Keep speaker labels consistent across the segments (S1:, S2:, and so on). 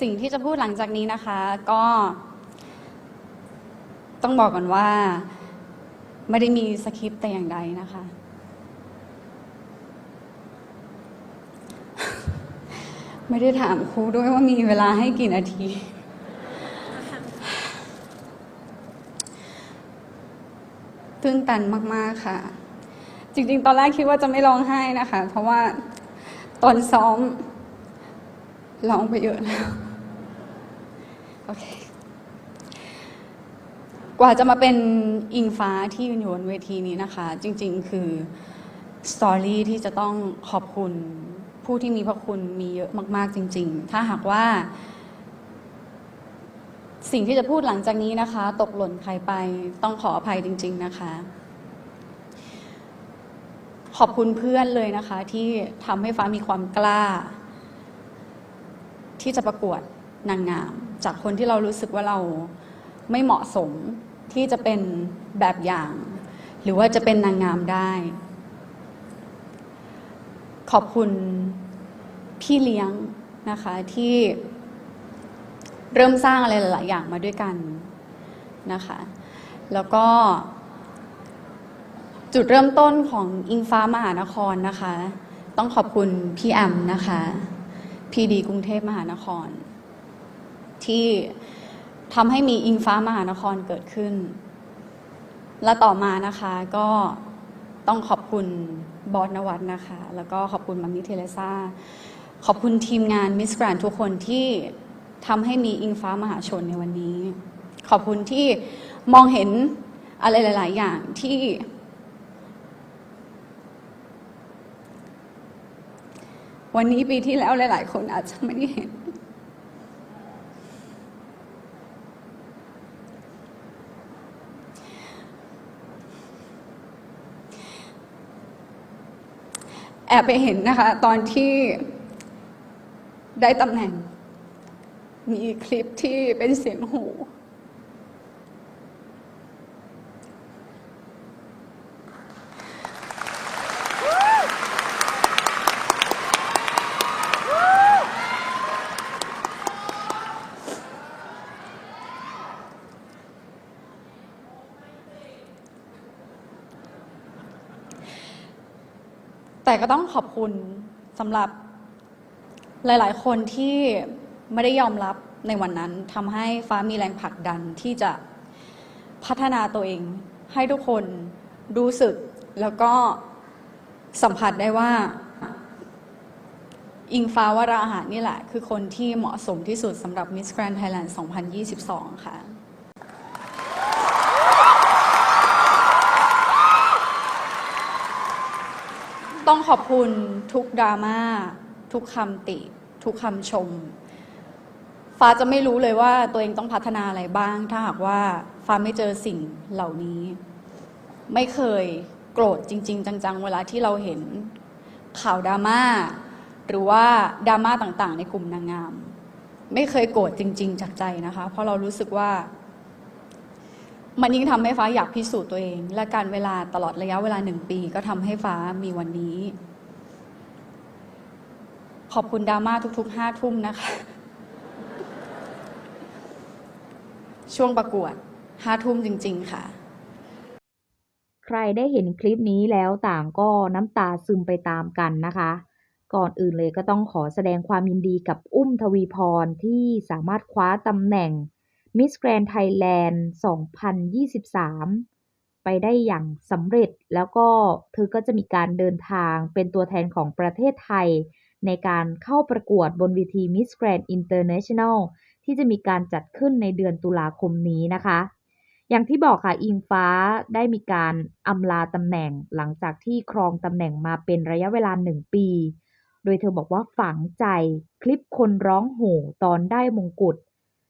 S1: สิ่งที่จะพูดหลังจากนี้นะคะก็ ต้องบอกก่อนว่า ไม่ได้มีสคริปต์แต่อย่างใดนะคะ ไม่ได้ถามครูด้วยว่ามีเวลาให้กี่นาที ตื้นตันมาก ๆ ค่ะ จริง ๆ ตอนแรกคิดว่าจะไม่ร้องไห้นะคะ เพราะว่าตอนซ้อมร้องไปเยอะแล้ว โอเค กว่าจะมาเป็นอิงฟ้าที่ยืนอยู่บนเวทีนี้นะคะ จริง ๆ คือสตอรี่ที่จะต้องขอบคุณผู้ที่มีพระคุณมีเยอะมาก ๆ จริง ๆ ถ้าหากว่า สิ่งที่จะพูดหลังจากนี้นะคะ ตกหล่นใครไปต้องขออภัยจริง ๆ นะคะ ขอบคุณเพื่อนเลยนะคะ ที่ทำให้ฟ้ามีความกล้า ที่จะประกวด นางงาม จากคนที่เรารู้สึกว่าเราไม่เหมาะสมที่จะเป็นแบบอย่าง หรือว่าจะเป็นนางงามได้ ขอบคุณพี่เลี้ยงนะคะที่เริ่มสร้างอะไรหลายอย่างมาด้วยกันนะคะ แล้วก็ จุดเริ่มต้นของอิงฟ้ามหานครนะคะ ต้องขอบคุณพี่แอมนะคะ พีดีกรุงเทพมหานคร ที่ทำให้มีอิงฟ้ามหานครเกิดขึ้น และต่อมานะคะก็ต้องขอบคุณบอสนวัตนะคะ แล้วก็ขอบคุณมัมมี่เทเลซ่า ขอบคุณทีมงานมิสแกรนทุกคนที่ทำให้มีอิงฟ้ามหาชนในวันนี้ ขอบคุณที่มองเห็นอะไรหลาย ๆ อย่างที่ วันนี้ปีที่แล้วหลาย ๆ คนอาจจะไม่ได้เห็น แอบไปเห็นนะคะ ตอนที่ได้ตำแหน่ง มีคลิปที่เป็นเสียงหู แต่ก็ต้องขอบคุณสำหรับหลาย ๆ คนที่ไม่ได้ยอมรับในวันนั้นทำให้ฟ้ามีแรงผลักดันที่จะพัฒนาตัวเอง ให้ทุกคนรู้สึกแล้วก็สัมผัสได้ว่า อิงฟ้าวราหะนี่แหละ คือคนที่เหมาะสมที่สุดสำหรับ Miss Grand Thailand 2022 ค่ะ ต้องขอบคุณทุกดราม่าทุกคำติ ทุกคำชม ฟ้าจะไม่รู้เลยว่าตัวเองต้องพัฒนาอะไรบ้าง ถ้าหากว่าฟ้าไม่เจอสิ่งเหล่านี้ ไม่เคยโกรธจริง ๆ จัง ๆ เวลาที่เราเห็นข่าวดราม่าหรือว่าดราม่าต่างๆ ในกลุ่มนางงาม ไม่เคยโกรธจริง ๆ จากใจนะคะ เพราะเรารู้สึกว่า มันยิ่งทำให้ฟ้าอยากพิสูจน์ตัวเอง และการเวลาตลอดระยะเวลาหนึ่งปี ก็ทำให้ฟ้ามีวันนี้ ขอบคุณดราม่าทุกๆห้าทุ่มนะคะ ช่วงประกวดห้าทุ่มจริง ๆ ค่ะ
S2: ใครได้เห็นคลิปนี้แล้วต่างก็น้ำตาซึมไปตามกันนะคะ ก่อนอื่นเลยก็ต้องขอแสดงความยินดีกับอุ้มทวีพรที่สามารถคว้าตำแหน่ง Miss Grand Thailand 2023 ไปได้อย่างสำเร็จแล้วก็เธอก็จะมีการเดินทางเป็นตัวแทนของประเทศไทย ในการเข้าประกวดบนเวที Miss Grand International ที่จะมีการจัดขึ้นในเดือนตุลาคมนี้นะคะ อย่างที่บอกค่ะ อิงฟ้าได้มีการอำลาตำแหน่งหลังจากที่ครองตำแหน่งมาเป็นระยะเวลาหนึ่งปี โดยเธอบอกว่าฝังใจคลิปคนร้องโห่ตอนได้มงกุฎ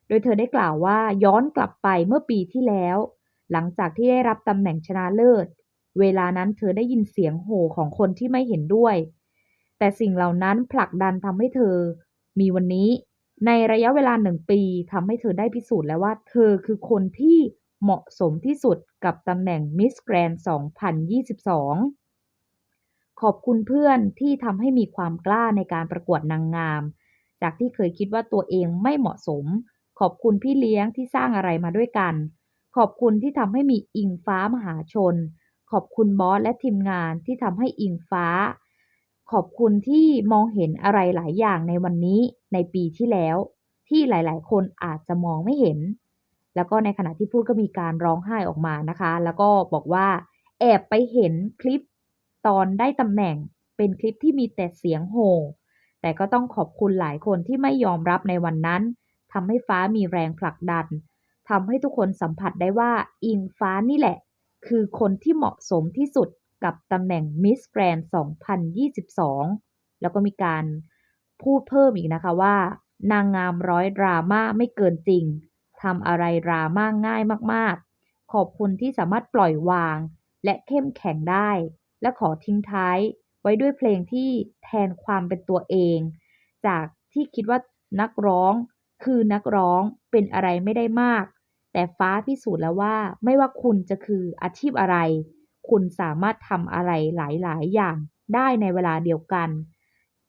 S2: โดยเธอได้กล่าวว่าย้อนกลับไปเมื่อปีที่แล้ว หลังจากที่ได้รับตำแหน่งชนะเลิศ เวลานั้นเธอได้ยินเสียงโห่ของคนที่ไม่เห็นด้วย แต่สิ่งเหล่านั้นผลักดันทำให้เธอ มีวันนี้ในระยะเวลาหนึ่งปีทำให้เธอได้พิสูจน์แล้วว่า เธอคือคนที่เหมาะสมที่สุดกับตำแหน่ง Miss Grand 2022 ขอบคุณเพื่อนที่ทำให้มีความกล้าในการประกวดนางงาม จากที่เคยคิดว่าตัวเองไม่เหมาะสม ขอบคุณพี่เลี้ยงที่สร้างอะไรมาด้วยกัน ขอบคุณที่ทำให้มีอิงฟ้ามหาชน ขอบคุณบอสและทีมงานที่ทำให้อิงฟ้า ขอบคุณที่มองเห็นอะไรหลายอย่างในวันนี้ในปีที่แล้ว ที่หลาย ๆ คนอาจจะมองไม่เห็น แล้วก็ในขณะที่พูดก็มีการร้องไห้ออกมานะคะ แล้วก็บอกว่า แอบไปเห็นคลิปตอนได้ตำแหน่งเป็นคลิปที่มีแต่เสียงโห่แต่ก็ต้องขอบคุณหลายคนที่ไม่ยอมรับในวันนั้น ทำให้ฟ้ามีแรงผลักดันทำให้ทุกคนสัมผัสได้ว่าอิงฟ้านี่แหละ คือคนที่เหมาะสมที่สุดกับตำแหน่ง Miss Grand 2022 แล้วก็มีการพูดเพิ่มอีกนะคะว่า นางงามร้อยดราม่าไม่เกินจริงทำอะไรดราม่าง่ายมากๆ ขอบคุณที่สามารถปล่อยวาง และเข้มแข็งได้ และขอทิ้งท้ายไว้ด้วยเพลงที่แทนความเป็นตัวเอง จากที่คิดว่านักร้อง คือนักร้องเป็นอะไรไม่ได้มาก แต่ฟ้าพิสูจน์แล้วว่าไม่ว่าคุณจะคืออาชีพอะไร คุณสามารถทำอะไรหลาย ๆ อย่างได้ในเวลาเดียวกัน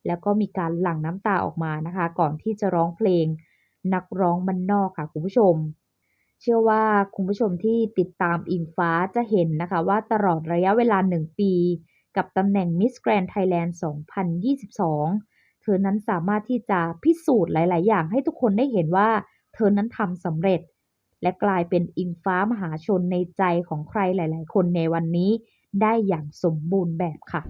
S2: แล้วก็มีการหลั่งน้ำตาออกมานะคะ ก่อนที่จะร้องเพลง นักร้องมันนอกค่ะคุณผู้ชม เชื่อว่าคุณผู้ชมที่ติดตามอิงฟ้าจะเห็นนะคะ ว่าตลอดระยะเวลา1ปี กับตำแหน่ง Miss Grand Thailand 2022 เธอนั้นสามารถที่จะพิสูจน์หลาย ๆ อย่างให้ทุกคนได้เห็นว่า เธอนั้นทำสำเร็จ และกลายเป็นอิงฟ้ามหาชนในใจของใครหลาย ๆ คนในวันนี้ได้อย่างสมบูรณ์แบบค่ะ